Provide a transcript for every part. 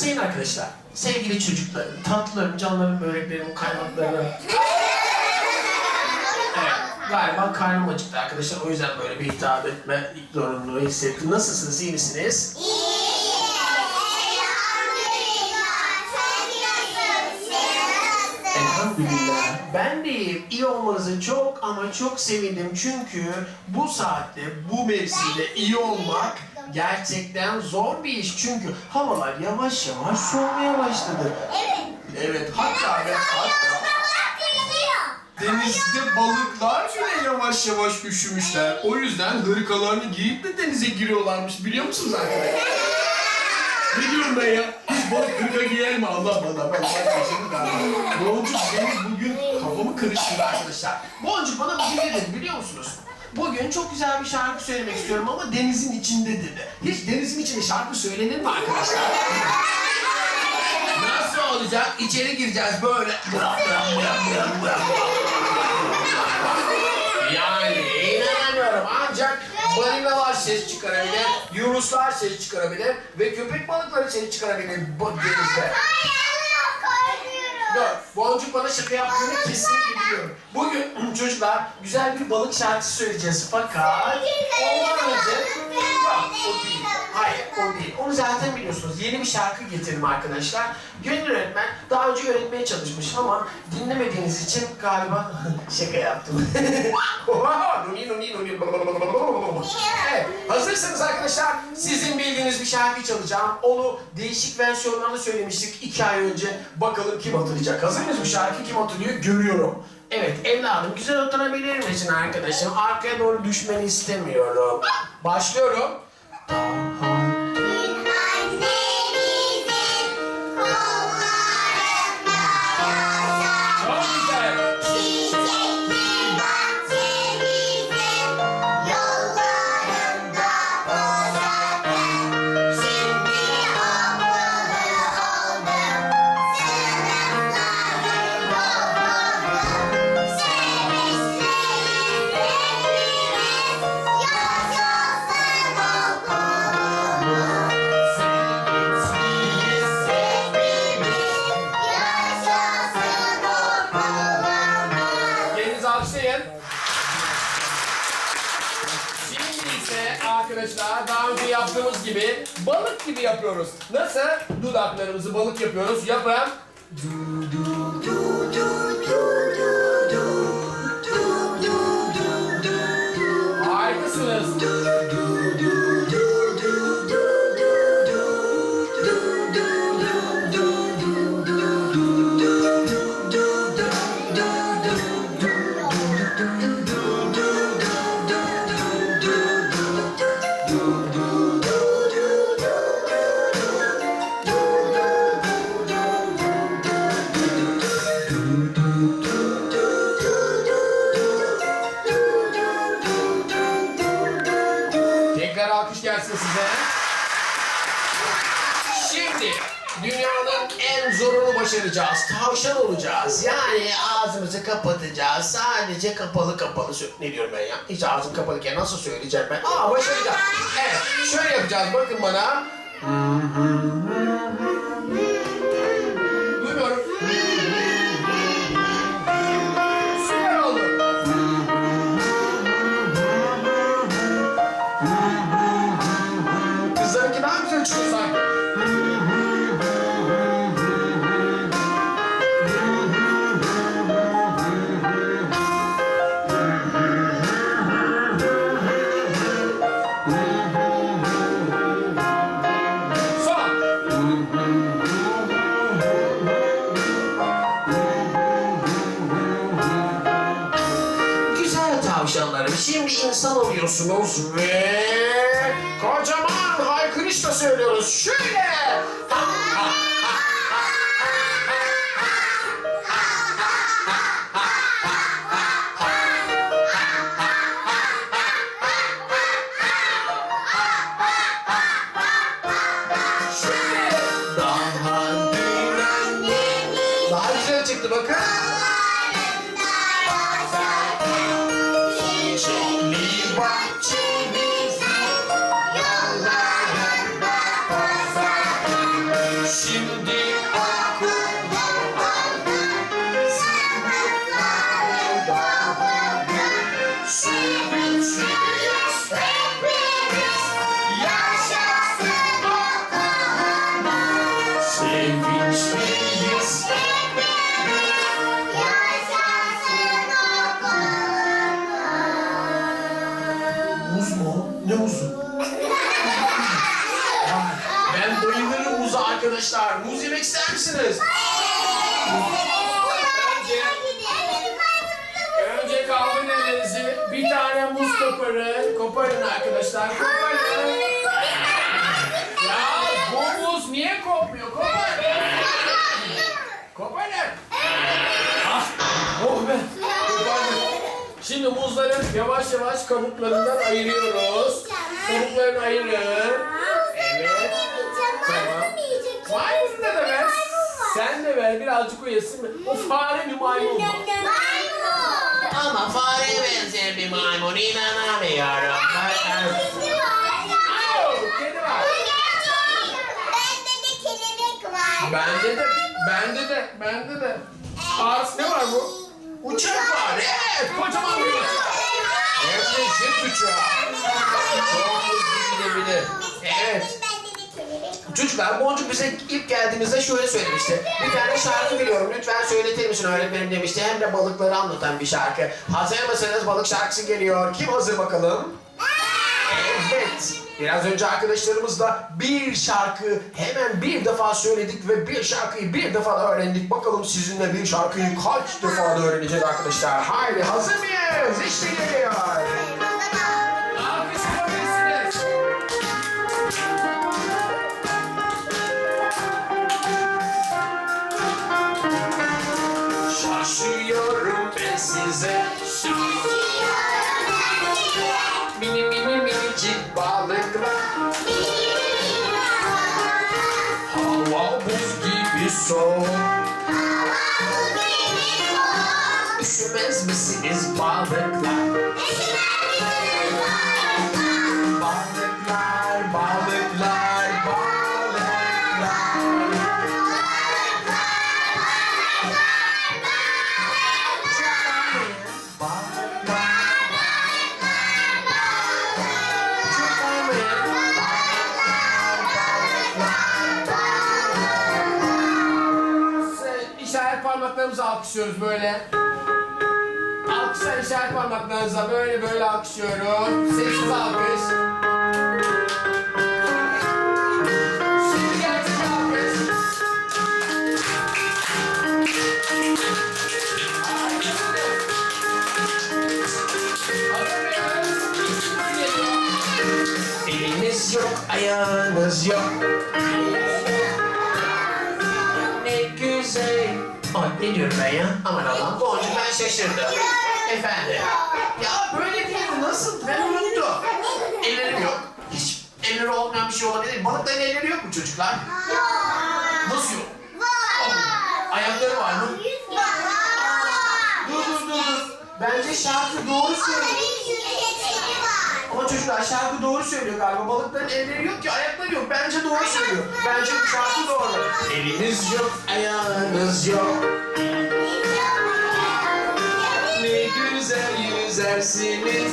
Sayın arkadaşlar, sevgili çocuklarım, tatlılarım, canlarım, böreklerim, kaymaklarım. Evet, galiba karnım acıktı arkadaşlar. O yüzden böyle bir hitap etme zorunluluğu hissettim. Nasılsınız, iyi misiniz? Elhamdülillah. Ben de iyiyim. İyi olmanızı çok ama çok sevindim. Çünkü bu saatte, bu mevsimde iyi olmak gerçekten zor bir iş. Çünkü havalar yavaş yavaş soğumaya başladı. Evet, hatta ve hatta denizde balıklar bile yavaş yavaş üşümüşler. O yüzden hırkalarını giyip de denize giriyorlarmış. Biliyor musunuz arkadaşlar? Ne diyorum ben ya? Hiç balık hırka giyer mi? Allah Allah ben başlayacağım galiba. Boncuk benim bugün kafamı karıştırdı arkadaşlar. Boncuk bana bugün ne dedi biliyor musunuz? Bugün çok güzel bir şarkı söylemek istiyorum ama denizin içinde dedi. Hiç denizin içinde şarkı söylenir mi arkadaşlar? Nasıl olacak? İçeri gireceğiz böyle. Yani inanamıyorum ancak balinalar ses çıkarabilir, yunuslar ses çıkarabilir ve köpek balıkları ses çıkarabilir bu denizde. Dur, Boncuk bana şaka yaptığını kesinlikle biliyorum. Bugün çocuklar güzel bir balık şarkısı söyleyeceğiz fakat ondan önce... Yok, o değil. O değil. Onu zaten biliyorsunuz. Yeni bir şarkı getirdim arkadaşlar. Gönül öğretmen daha önce öğretmeye çalışmış ama dinlemediğiniz için galiba şaka yaptım. Nuni, nuni, nuni. Evet, hazırsanız arkadaşlar sizin bildiğiniz bir şarkı çalacağım. Onu değişik versiyonlarını söylemiştik iki ay önce. Bakalım kim hatırlayacak. Hazır mıyız bu şarkı kim hatırlıyor? Görüyorum. Evet evladım güzel oturabilir misin arkadaşım? Arkaya doğru düşmeni istemiyorum. Başlıyorum. Daha Şimdi ise arkadaşlar daha önce yaptığımız gibi balık gibi yapıyoruz. Nasıl? Dudaklarımızı balık yapıyoruz. Yapın. Harikasınız. Alkış gelsin size. Şimdi dünyanın en zorunu başaracağız. Tavşan olacağız. Yani ağzımızı kapatacağız. Sadece kapalı kapalı Ne diyorum ben ya? Hiç ağzım kapalıyken nasıl söyleyeceğim ben? Aa başaracağız. Evet şöyle yapacağız. Bakın bana. İnsan oluyorsunuz ve kocaman haykırışla söylüyoruz. Şöyle! Daha güzel çıktı bakın. Ne uzun? ben bayılırım uza arkadaşlar. Muz yemek ister misiniz? önce, önce kaldırın ellerinizi. Bir tane muz koparın. Koparın arkadaşlar. Koparın. Şimdi muzları yavaş yavaş kabuklarından ayırıyoruz. Kabuklarını ayırın. Evet. Maymun da ver. Sen de ver birazcık o yesin mi? O fare bir maymun mu? Ama fareye benzeyen bir maymun inanamıyorum. Var. Bende de, bende de, bende de. Ars ne var bu? Uçak var. Evet, kocaman bir uçak. De jet uçağı. Çok hızlı gidebilir. Evet. Çocuklar Boncuk bize ilk geldiğimizde şöyle söylemişti. Bir tane şarkı biliyorum lütfen söyletir misin öğretmenim demişti. Hem de balıkları anlatan bir şarkı. Hazır mısınız? Balık şarkısı geliyor. Kim hazır bakalım? Biraz önce arkadaşlarımızla bir şarkı hemen bir defa söyledik ve bir şarkıyı bir defa da öğrendik. Bakalım sizinle bir şarkıyı kaç defa da öğreneceğiz arkadaşlar. Haydi hazır mıyız? İşte geliyor. Alkışlıyoruz böyle. Alkışlar işaret parmaklarınıza böyle böyle alkışlıyoruz. Sessiz alkış. Şimdi. Eliniz yok, ayağınız yok. Ne diyorum ben ya? Aman Allah'ım Boncuk ben şaşırdım. Efendim. Ya böyle değil nasıl? Ben unuttum. Ellerim yok. Hiç elleri olmayan bir şey olabilir. Balıkların elleri yok mu çocuklar? Nasıl yok? Ayakları var mı? Dur dur dur dur. Bence şarkı doğru söylüyor. Ama çocuklar şarkı doğru söylüyor galiba. Balıkların elleri yok ki ayakları yok. Bence doğru söylüyor. Bence bu şarkı doğru. Eliniz yok, ayağınız yok. Ne güzel yüzersiniz.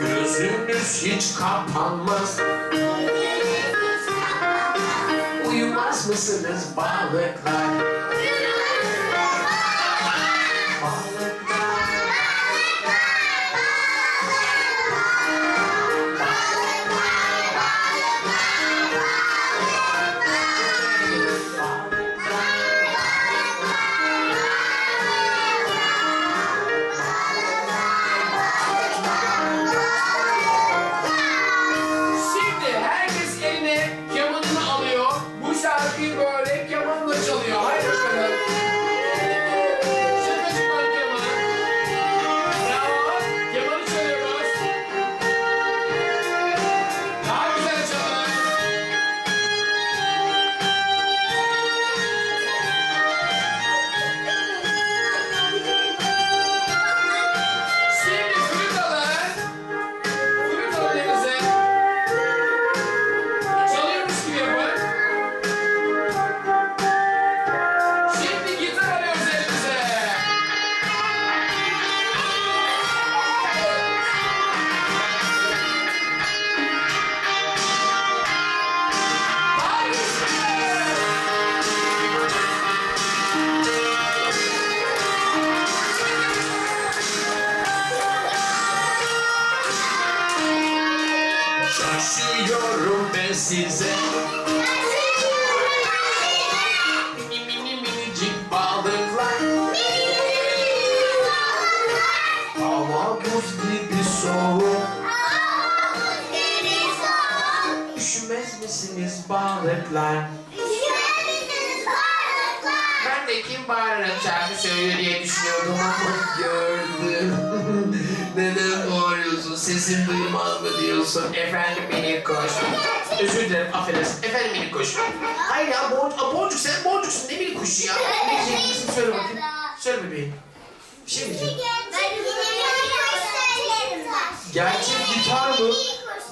Gözünüz hiç kapanmaz. Uyumaz mısınız balıklar? Balıklar. Misiniz balıklar? Ben de kim bağırarak şarkı söylüyor diye düşünüyordum ama gördüm. Neden bağırıyorsun? Sesin duymaz mı diyorsun? Efendim minik koş. Özür dilerim affedersin. Efendim minik koş. Hayır ya boncuk, Aa, boncuk sen boncuksun ne minik kuşu ya? Ne diyeceksin söyle bakayım. Söyle bebeğim. Bir şey mi diyeceksin? Gerçek gitar mı?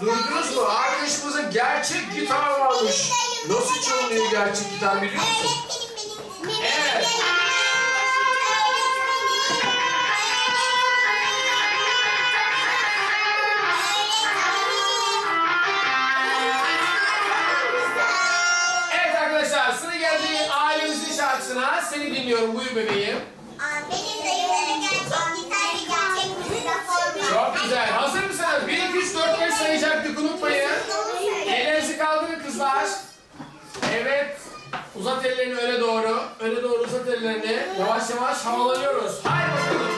Duydunuz mu? Arkadaşımıza gerçek gitar varmış. Nasıl çalınıyor gerçek gitar biliyor musun? Evet. Evet arkadaşlar sıra geldi ailemizin şarkısına. Seni dinliyorum buyur bebeğim. Ellerini öne doğru. Öne doğru uzat ellerini. Yavaş yavaş havalanıyoruz. Haydi bakalım.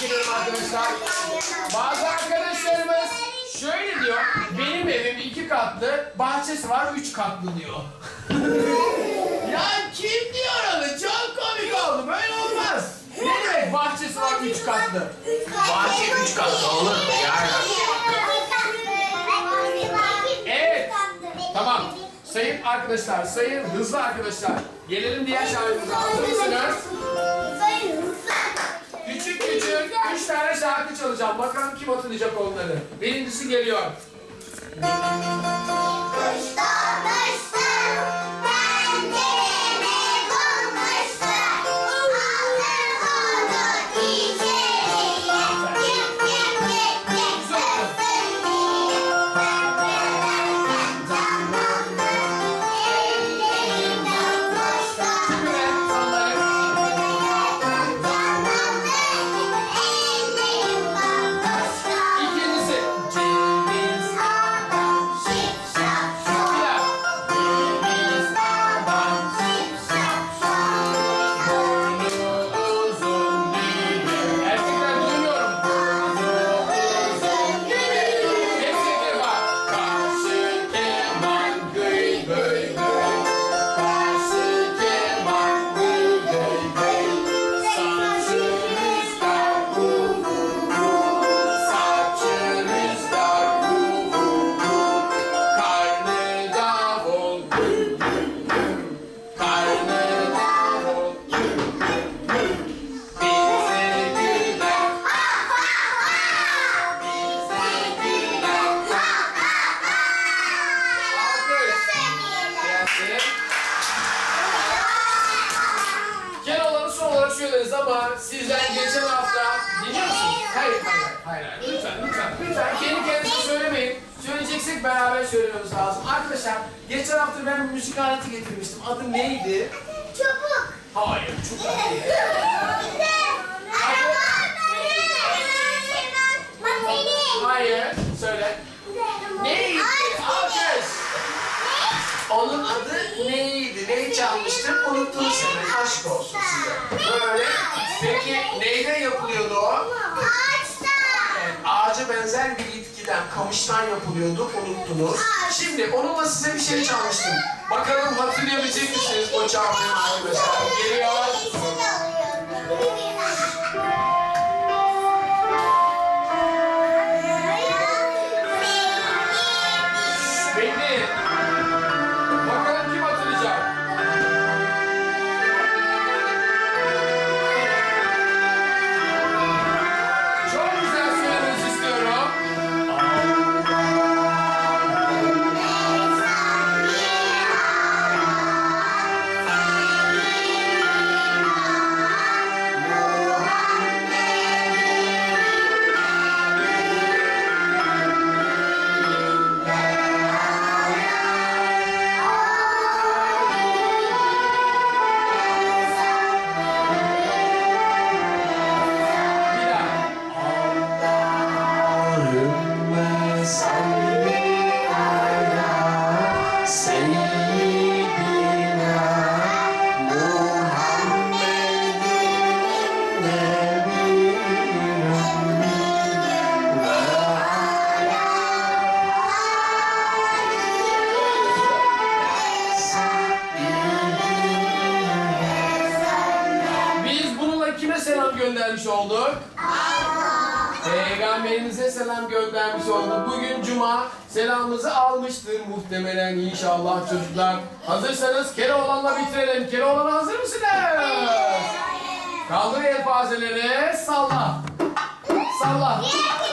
Tebrik ederim arkadaşlar. Bazı arkadaşlarımız şöyle diyor. Benim evim iki katlı, bahçesi var üç katlı diyor. ya kim diyor onu? Çok komik oldu. Böyle olmaz. Ne demek bahçesi var üç katlı? Bahçe üç katlı olur mu? Yani. Evet. Tamam. Sayın arkadaşlar, sayın hızlı arkadaşlar. Gelelim diğer şarkımıza. Hazır mısınız? Küçük küçük üç tane şarkı çalacağım. Bakalım kim hatırlayacak onları. Birincisi geliyor. Şükür konuşuyoruz ama sizden geçen hafta dinliyor musunuz? Hayır, hayır, hayır, hayır. Lütfen, lütfen, lütfen. Kendi kendinize söylemeyin. Söyleyeceksek beraber söylememiz lazım. Arkadaşlar, geçen hafta ben bir müzik aleti getirmiştim. Adı neydi? Çubuk. Hayır, çubuk değil. Hayır, söyle. Neydi? Alkış. Onun adı neydi? Neyi çalmıştım? Unuttunuz hemen. Aşk olsun size. Böyle. Peki neyden yapılıyordu o? Evet, ağaca benzer bir bitkiden, kamıştan yapılıyordu, unuttunuz. Şimdi onunla size bir şey çalmıştım. Bakalım hatırlayabilecek misiniz o çalmayan arkadaşlar? Geliyor. Göndermiş olduk? Peygamberimize selam göndermiş olduk. Bugün cuma selamımızı almıştır muhtemelen inşallah çocuklar. Hazırsanız Keloğlan'la bitirelim. Keloğlan hazır mısınız? Kaldır yelpazeleri. Salla. Salla. Salla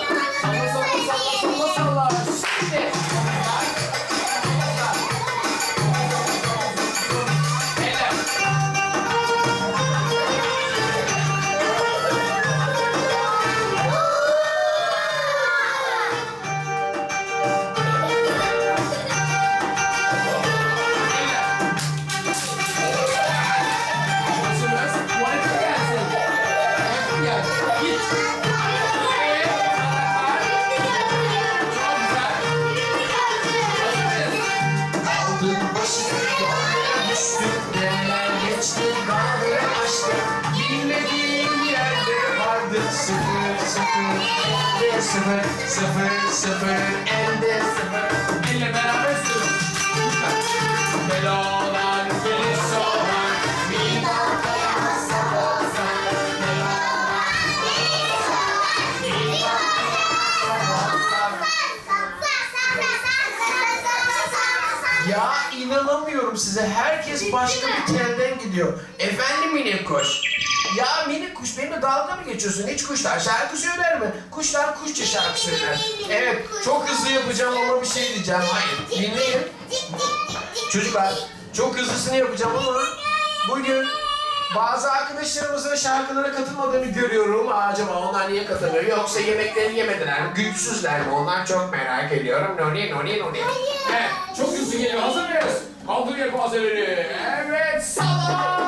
sıfır sıfır sıfır elde sıfır Elle beraber söylüyoruz Lütfen Belolar gelir soğan Bir bankaya hasta olsan Belolar gelir soğan Bir hasta olsan Ya inanamıyorum size. Herkes başka bir telden gidiyor. Efendim minik kuş. Ya minik kuş benimle dalga mı geçiyorsun? Hiç kuşlar şarkı söyler mi? Kuşlar kuşça şarkı söyler. Evet çok hızlı yapacağım ama bir şey diyeceğim. Hayır dinleyin. Çocuklar çok hızlısını yapacağım ama bugün bazı arkadaşlarımızın şarkılara katılmadığını görüyorum. Acaba onlar niye katılmıyor? Yoksa yemeklerini yemediler mi? Güçsüzler mi? Onlar çok merak ediyorum. Noni noni noni. Evet, çok hızlı geliyor. Hazır mıyız? Kaldır yelpazeleri. Evet, salla!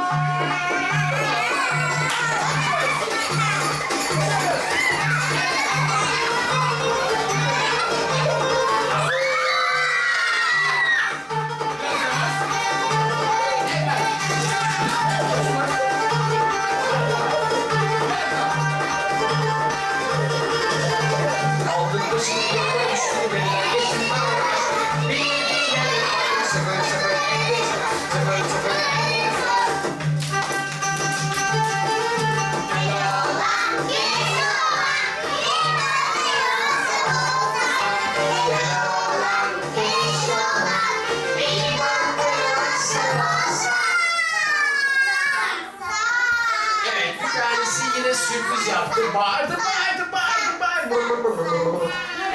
Sürpriz yaptı. Bağırdı, bağırdı, bağırdı, bağırdı.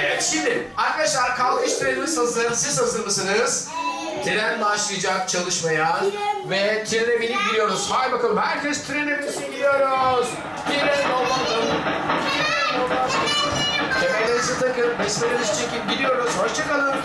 Evet, şimdi arkadaşlar kalkış trenimiz hazır. Siz hazır mısınız? Tren başlayacak çalışmaya ve trene binip gidiyoruz. Hay bakalım herkes trene binsin gidiyoruz. Tren olmalı. Kemerlerinizi takın, besmelenizi çekin gidiyoruz. Hoşçakalın.